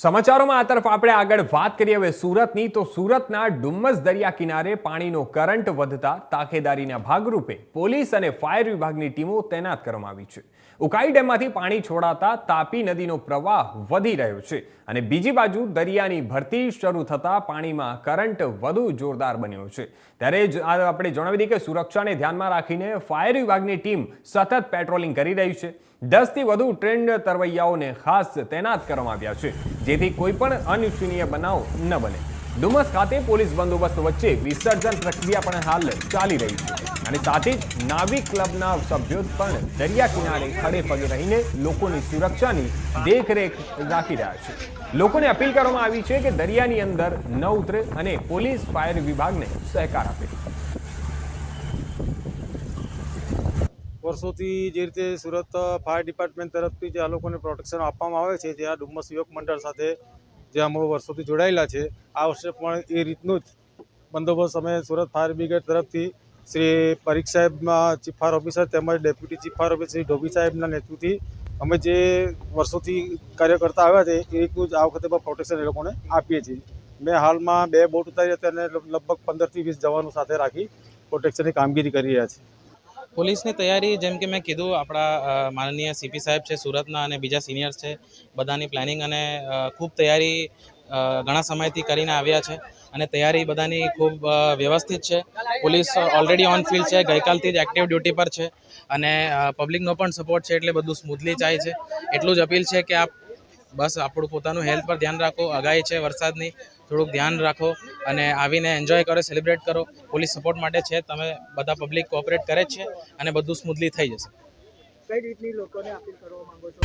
સમાચારોમાં આ તરફ આપણે આગળ વાત કરીએ. હવે સુરતની તો સુરતના ડુમ્મસ દરિયા કિનારે પાણીનો કરંટ વધતા તાકેદારીના ભાગરૂપે પોલીસ અને ફાયર વિભાગની ટીમો તૈનાત કરવામાં આવી છે. ઉકાઈ ડેમમાંથી પાણી છોડાતા તાપી નદીનો પ્રવાહ વધી રહ્યો છે અને બીજી બાજુ દરિયાની ભરતી શરૂ થતાં પાણીમાં કરંટ વધુ જોરદાર બન્યો છે. ત્યારે જ આપણે જણાવી દઈએ કે સુરક્ષાને ધ્યાનમાં રાખીને ફાયર વિભાગની ટીમ સતત પેટ્રોલિંગ કરી રહી છે. દસથી વધુ ટ્રેન્ડ તરવૈયાઓને ખાસ તૈનાત કરવામાં આવ્યા છે. જેથી કોઈ પણ અનિચ્છનીય બનાવ ન બને. ડુમસ ખાતે પોલીસ બંદોબસ્ત વચ્ચે વિસર્જન પ્રક્રિયા પણ હાલ ચાલી રહી છે. અને સાથે જ નાવિક ક્લબના સભ્યો પણ દરિયા કિનારે ખડે પગે રહીને લોકોની સુરક્ષાની દેખરેખ રાખી રહ્યા છે. લોકોને અપીલ કરવામાં આવી છે કે દરિયાની અંદર ન ઉતરે અને પોલીસ ફાયર વિભાગને સહકાર આપે. વર્ષોથી જે રીતે સુરત ફાયર ડિપાર્ટમેન્ટ તરફથી જે આ લોકોને પ્રોટેક્શન આપવામાં આવે છે, જે આ ડુમ્મસ યુવક મંડળ સાથે જે અમુક વર્ષોથી જોડાયેલા છે, આ વર્ષે પણ એ રીતનું જ બંદોબસ્ત અમે સુરત ફાયર બ્રિગેડ તરફથી શ્રી પરીખ સાહેબમાં ચીફ ફાયર ઓફિસર તેમજ deputy chief fire officer Shri Dhobi સાહેબના નેતૃત્વથી અમે જે વર્ષોથી કાર્ય કરતા આવ્યા છે, એ રીતનું જ આ વખતે પણ પ્રોટેક્શન એ લોકોને આપીએ છીએ. મેં હાલમાં બે બોટ ઉતારી હતી અને લગભગ પંદરથી વીસ જવાનો સાથે રાખી પ્રોટેક્શનની કામગીરી કરી રહ્યા છીએ. પોલીસની તૈયારી, જેમ કે મેં કીધું, આપણા માનનીય સીપી સાહેબ છે, સુરતના અને બીજા સિનિયર્સ છે, બધાની પ્લાનિંગ અને ખૂબ તૈયારી ઘણા સમયથી કરીને આવ્યા છે અને તૈયારી બધાની ખૂબ વ્યવસ્થિત છે. પોલીસ ઓલરેડી ઓન ફિલ્ડ છે, ગઈકાલથી જ એક્ટિવ ડ્યુટી પર છે અને પબ્લિકનો પણ સપોર્ટ છે એટલે બધું સ્મૂથલી જાય છે. એટલું જ અપીલ છે કે આપ બસ આપણું પોતાનું હેલ્થ પર ધ્યાન રાખો, આગાહી છે વરસાદની, થોડુંક ધ્યાન રાખો અને આવીને એન્જોય કરો સેલિબ્રેટ કરો. પોલીસ સપોર્ટ માટે છે, તમે બધા પબ્લિક કોઓપરેટ કરે છે અને બધું સ્મૂથલી થઈ જશે. કઈ રીતની લોકોને અપીલ કરવા માંગો છો?